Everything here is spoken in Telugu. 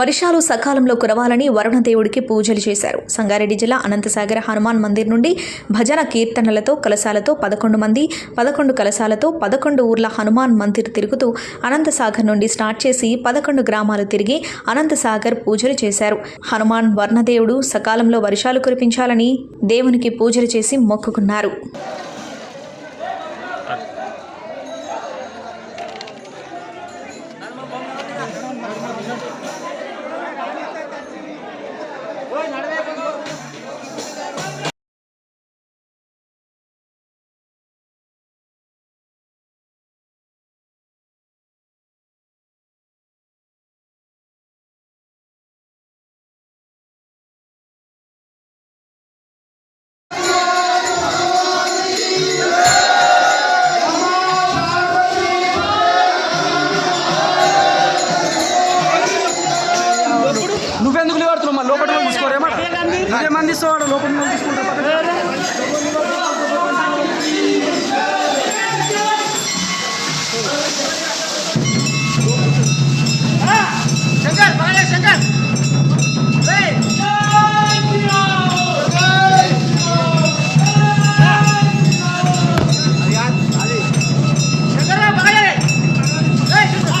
వర్షాలు సకాలంలో కురవాలని వరుణదేవుడికి పూజలు చేశారు. సంగారెడ్డి జిల్లా అనంతసాగర హనుమాన్ మందిర్ నుండి భజన కీర్తనలతో కలశాలతో పదకొండు మంది పదకొండు కలశాలతో పదకొండు ఊర్ల హనుమాన్ మందిర్ తిరుగుతూ అనంతసాగర్ నుండి స్టార్ట్ చేసి పదకొండు గ్రామాలు తిరిగి అనంతసాగర్ పూజలు చేశారు. హనుమాన్ వర్ణదేవుడు సకాలంలో వర్షాలు కురిపించాలని దేవునికి పూజలు చేసి మొక్కుకున్నారు. నువ్వెందుకు నిలబడుతున్నావు మా లోపల తీసుకోరేమా నువ్వే మంది ఇస్తావాడు లోపల శంకర్ బాగా శంకర్. ఏయ్! శంకర్. రా, బాగా ఏయ్, Shankar.